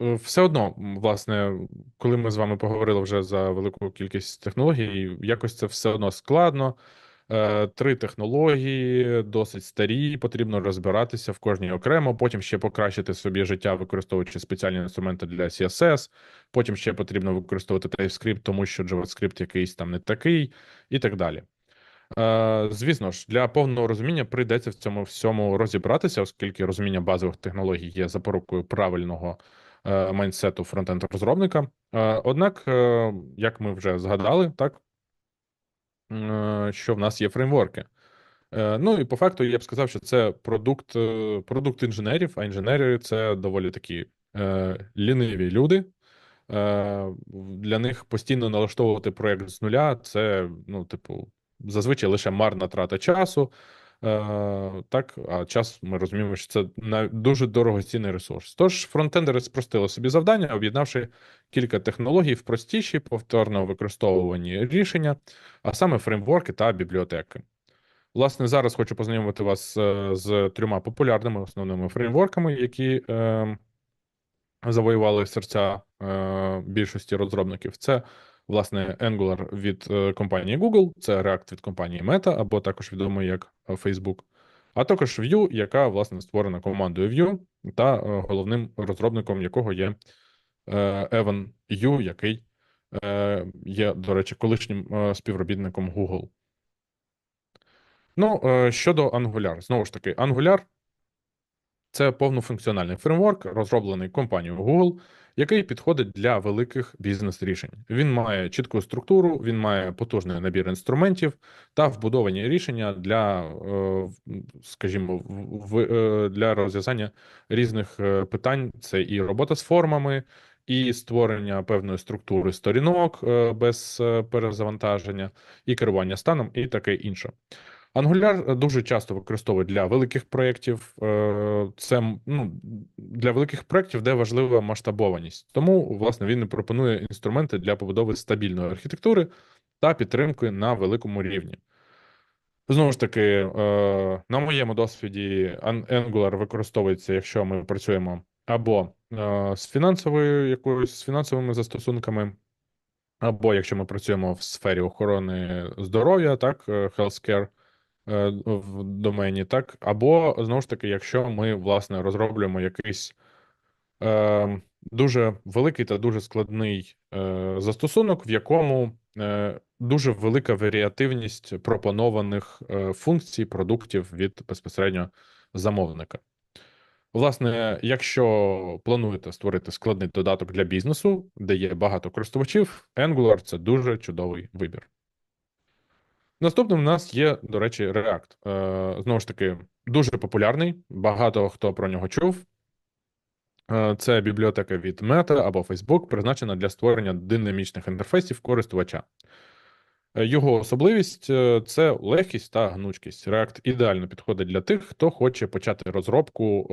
е, все одно, власне, коли ми з вами поговорили вже за велику кількість технологій, якось це все одно складно. Е, Три технології досить старі, потрібно розбиратися в кожній окремо. Потім ще покращити собі життя, використовуючи спеціальні інструменти для CSS. Потім ще потрібно використовувати TypeScript, тому що JavaScript якийсь там не такий, і так далі. Е, Звісно ж, для повного розуміння прийдеться в цьому всьому розібратися, оскільки розуміння базових технологій є запорукою правильного майндсету фронтенд розробника. Е, Однак, е, як ми вже згадали, так е, що в нас є фреймворки. Е, Ну і по факту я б сказав, що це продукт, е, продукт інженерів, а інженери це доволі такі е, ліниві люди. Е, Для них постійно налаштовувати проєкт з нуля це, ну, типу, зазвичай лише марна трата часу. Е, Так, а час ми розуміємо, що це дуже дорогоцінний ресурс. Тож фронтендери спростили собі завдання, об'єднавши кілька технологій в простіші, повторно використовувані рішення, а саме фреймворки та бібліотеки. Власне, зараз хочу познайомити вас е, з трьома популярними основними фреймворками, які е, завоювали серця е, більшості розробників. Це, власне, Angular від е, компанії Google, це React від компанії Meta, або також відомий як е, Facebook, а також Vue, яка, власне, створена командою Vue, та е, головним розробником якого є Evan Yu, який є, до речі, колишнім співробітником Google. Ну, щодо Angular, знову ж таки, Angular це повнофункціональний фреймворк, розроблений компанією Google, який підходить для великих бізнес-рішень. Він має чітку структуру, він має потужний набір інструментів та вбудовані рішення для, е, скажімо, е, для розв'язання різних е, питань. Це і робота з формами, і створення певної структури сторінок без перезавантаження, і керування станом, і таке інше. Angular дуже часто використовують для великих проєктів. Е, Це ну, для великих проєктів, де важлива масштабованість. Тому, власне, він і пропонує інструменти для побудови стабільної архітектури та підтримки на великому рівні. Знову ж таки, е, на моєму досвіді Angular використовується, якщо ми працюємо або е, з фінансовою якоюсь з фінансовими застосунками, або якщо ми працюємо в сфері охорони здоров'я, так, е, healthcare, е, в домені, так, або знову ж таки, якщо ми власне розроблюємо якийсь е, дуже великий та дуже складний е, застосунок, в якому е, дуже велика варіативність пропонованих е, функцій, продуктів від безпосередньо замовника. Власне, якщо плануєте створити складний додаток для бізнесу, де є багато користувачів, Angular це дуже чудовий вибір. Наступним у нас є, до речі, React. Е, Знову ж таки, дуже популярний, багато хто про нього чув. Е, Це бібліотека від Meta або Facebook, призначена для створення динамічних інтерфейсів користувача. Е, Його особливість це легкість та гнучкість. React ідеально підходить для тих, хто хоче почати розробку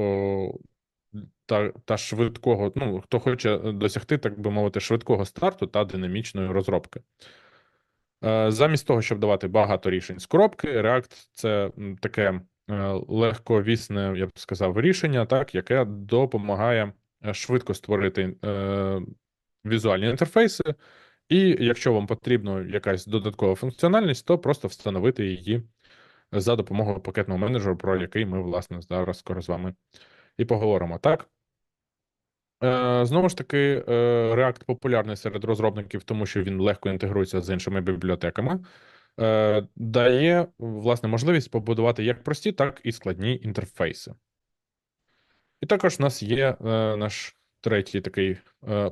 та, та швидкого, ну, хто хоче досягти, так би мовити, швидкого старту та динамічної розробки. Е, Замість того, щоб давати багато рішень з коробки, React це таке е, легковісне, я б сказав, рішення, так, яке допомагає е, швидко створити е, візуальні інтерфейси, і якщо вам потрібна якась додаткова функціональність, то просто встановити її за допомогою пакетного менеджеру, про який ми, власне, зараз скоро з вами і поговоримо. Так. Е, Знову ж таки, е, React популярний серед розробників, тому що він легко інтегрується з іншими бібліотеками, Е, дає власне можливість побудувати як прості, так і складні інтерфейси. І також у нас є наш третій такий,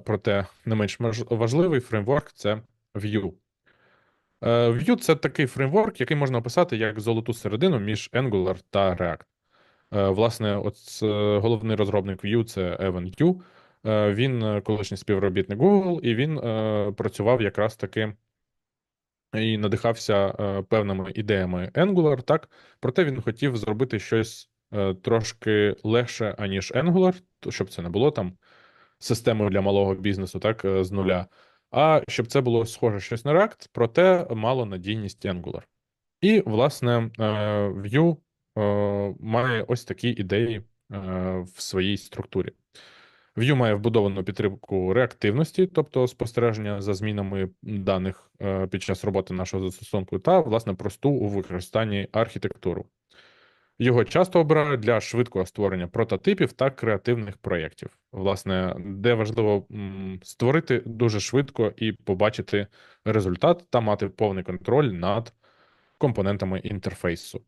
проте не менш важливий фреймворк це Vue. Vue це такий фреймворк, який можна описати як золоту середину між Angular та React. Власне, от головний розробник Vue це Evan Yu. Е, Він е, колишній співробітник Google, і він е, працював якраз таки і надихався певними ідеями Angular, так? Проте він хотів зробити щось трошки легше, аніж Angular, щоб це не було там системою для малого бізнесу, так, з нуля. А щоб це було схоже щось на React, проте мало надійність Angular. І, власне, Vue має ось такі ідеї в своїй структурі. Vue має вбудовану підтримку реактивності, тобто спостереження за змінами даних е, під час роботи нашого застосунку, та, власне, просту у використанні архітектуру. Його часто обирають для швидкого створення прототипів та креативних проєктів, власне, де важливо створити дуже швидко і побачити результат та мати повний контроль над компонентами інтерфейсу.